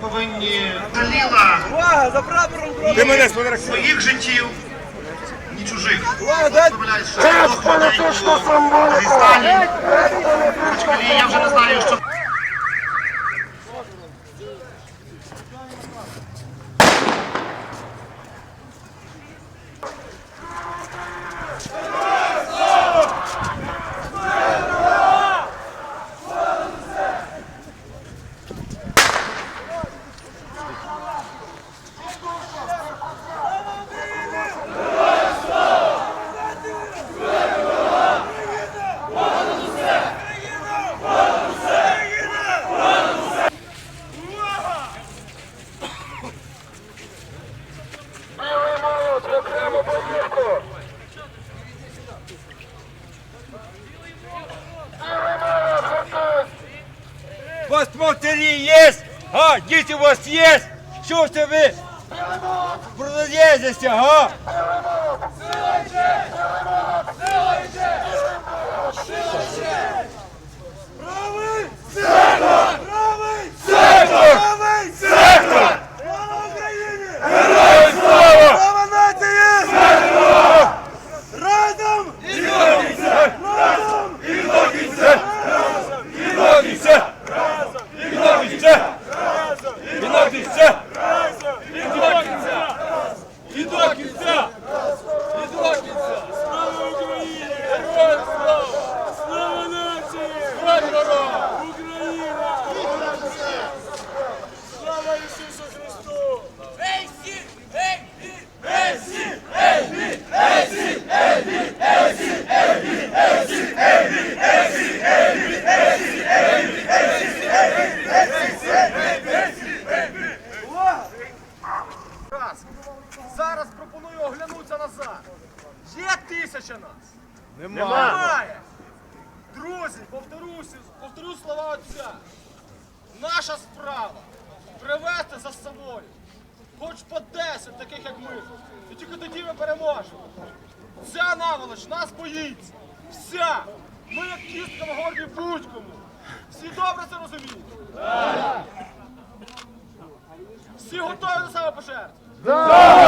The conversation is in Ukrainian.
повинні жаліла Увага, за прапором! Ти мене своїх життів і чужих. Виявляють, що двох У вас матері є? А, діти у вас є? Що ж це ви? Продаєтеся, Є тисяча нас? Немає. Друзі, повторюся, повторю слова отця. Наша справа привести за собою хоч по 10 таких, як ми. І тільки тоді ми переможемо. Ця наволоч нас боїться. Вся. Ми як кістка в горлі будь-кому. Всі добре це розуміють? Всі готові до самопожертви? Слава